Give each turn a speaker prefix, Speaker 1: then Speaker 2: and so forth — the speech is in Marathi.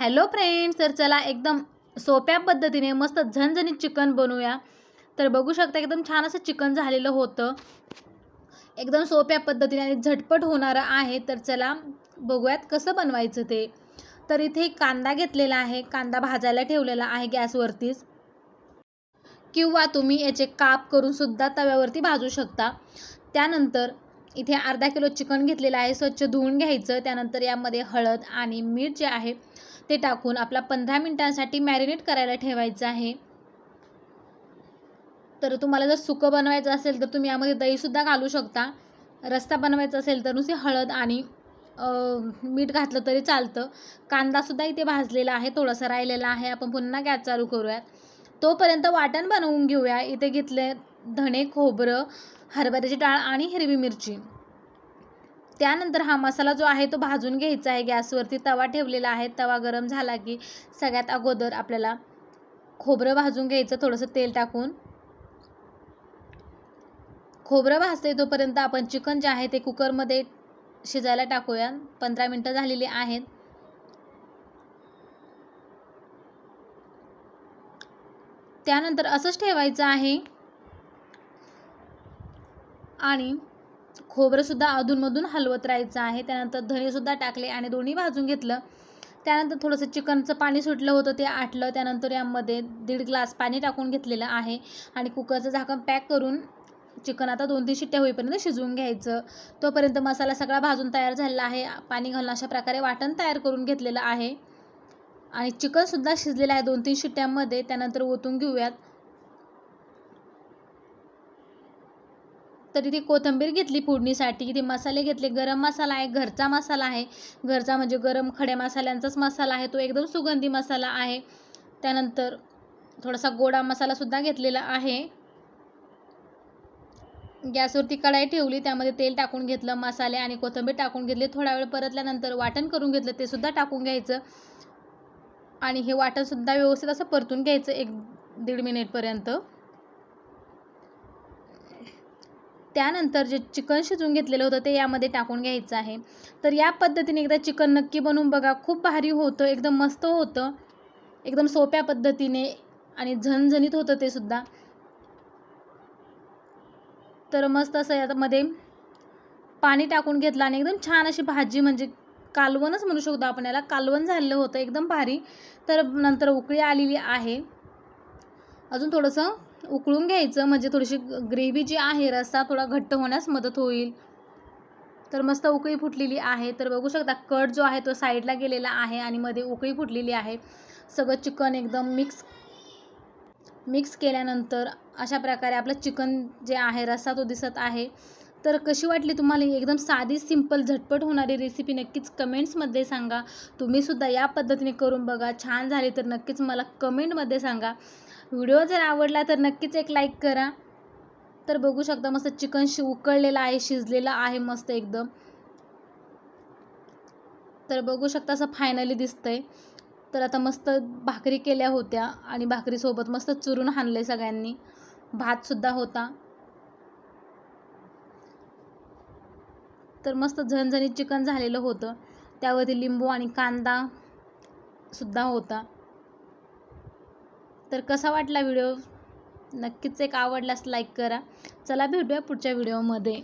Speaker 1: हॅलो फ्रेंड्स तर चला एकदम सोप्या पद्धतीने मस्त झणझणीत चिकन बनवूया. तर बघू शकता एकदम छान असं चिकन झालेलं होतं. एकदम सोप्या पद्धतीने आणि झटपट होणारं आहे. तर चला बघूयात कसं बनवायचं ते. तर इथे कांदा घेतलेला आहे. कांदा भाजायला ठेवलेला आहे गॅसवरतीच. किंवा तुम्ही याचे काप करून सुद्धा तव्यावरती भाजू शकता. त्यानंतर इथे अर्धा किलो चिकन घेतलेलं आहे स्वच्छ धुवून घ्यायचं. त्यानंतर यामध्ये हळद आणि मीठ जे आहे ते टाकून आपला पंधरा मिनटांसाठी मॅरिनेट करायला ठेवायचं आहे. तर तुम्हाला जर सुकं बनवायचं असेल तर तुम्ही यामध्ये दहीसुद्धा घालू शकता. रस्ता बनवायचा असेल तर नुसती हळद आणि मीठ घातलं तरी चालतं. कांदासुद्धा इथे भाजलेला आहे थोडासा राहिलेला आहे. आपण पुन्हा गॅस चालू करूयात. तोपर्यंत वाटण बनवून घेऊया. इथे घेतले धणे खोबरं हरभऱ्याची डाळ आणि हिरवी मिरची. त्यानंतर हा मसाला जो आहे तो भाजून घ्यायचा आहे. गॅसवरती तवा ठेवलेला आहे. तवा गरम झाला की सगळ्यात अगोदर आपल्याला खोबरं भाजून घ्यायचं. थोडंसं तेल टाकून. खोबरं भाजते तोपर्यंत आपण चिकन जे आहे ते कुकरमध्ये शिजायला टाकूया. पंधरा मिनटं झालेली आहेत. त्यानंतर असंच ठेवायचं आहे. आणि खोबरंसुद्धा अधूनमधून हलवत राहायचं आहे. त्यानंतर धनेसुद्धा टाकले आणि दोन्ही भाजून घेतलं. त्यानंतर थोडंसं चिकनचं पाणी सुटलं होतं ते आटलं. त्यानंतर यामध्ये दीड ग्लास पाणी टाकून घेतलेलं आहे आणि कुकरचं झाकण पॅक करून चिकन आता दोन तीन शिट्ट्या होईपर्यंत शिजवून घ्यायचं. तोपर्यंत मसाला सगळा भाजून तयार झालेला आहे. पाणी घालून अशा प्रकारे वाटण तयार करून घेतलेलं आहे. आणि चिकनसुद्धा शिजलेलं आहे दोन तीन शिट्ट्यांमध्ये. त्यानंतर ओतून घेऊयात. तर इथे कोथिंबीर घेतली फोडणीसाठी इथे मसाले घेतले. गरम मसाला आहे घरचा मसाला आहे. घरचा म्हणजे गरम खड्या मसाल्यांचाच मसाला आहे. तो एकदम सुगंधी मसाला आहे. त्यानंतर थोडासा गोडा मसालासुद्धा घेतलेला आहे. गॅसवरती कढाई ठेवली. त्यामध्ये तेल टाकून घेतलं मसाले आणि कोथिंबीर टाकून घेतले. थोडा वेळ परतल्यानंतर वाटण करून घेतलं ते सुद्धा टाकून घ्यायचं. आणि हे वाटणसुद्धा व्यवस्थित असं परतून घ्यायचं एक दीड मिनिटपर्यंत. त्यानंतर जे चिकन शिजवून घेतलेलं होतं ते यामध्ये टाकून घ्यायचं आहे. तर या पद्धतीने एकदा चिकन नक्की बनवून बघा. खूप भारी होतं एकदम मस्त होतं एकदम सोप्या पद्धतीने आणि झणझणीत होतं ते सुद्धा. तर मस्त असं यामध्ये पाणी टाकून घेतलं आणि एकदम छान अशी भाजी म्हणजे कालवणच म्हणू शकतो आपण याला. कालवण झालेलं होतं एकदम भारी. तर नंतर उकळी आलेली आहे. अजून थोडंसं उकळून घ्यायचं म्हणजे थोडीशी ग्रेव्ही जी आहे रस्सा थोडा घट्ट होण्यास मदत होईल. तर मस्त उकळी फुटलेली आहे. तर बघू शकता कट जो आहे तो साईडला गेलेला आहे आणि मध्ये उकळी फुटलेली आहे. सगळं चिकन एकदम मिक्स मिक्स केल्यानंतर अशा प्रकारे आपलं चिकन जे आहे रस्सा तो दिसत आहे. तर कशी वाटली तुम्हाला एकदम साधी सिंपल झटपट होणारी रेसिपी नक्कीच कमेंट्समध्ये सांगा. तुम्हीसुद्धा या पद्धतीने करून बघा. छान झाली तर नक्कीच मला कमेंटमध्ये सांगा. व्हिडिओ जर आवडला तर नक्कीच एक लाईक करा. तर बघू शकता मस्त चिकन शि उकळलेलं आहे शिजलेलं आहे मस्त एकदम. तर बघू शकता असं फायनली दिसतंय. तर आता मस्त भाकरी केल्या होत्या आणि भाकरीसोबत मस्त चुरून हाणले सगळ्यांनी. भातसुद्धा होता. तर मस्त झणझणीत चिकन झालेलं होतं. त्यावरती लिंबू आणि कांदा सुद्धा होता. तर कसा वाटला व्हिडिओ? नक्कीच एक आवडल्यास लाईक करा. चला भेटूया पुढच्या व्हिडिओमध्ये.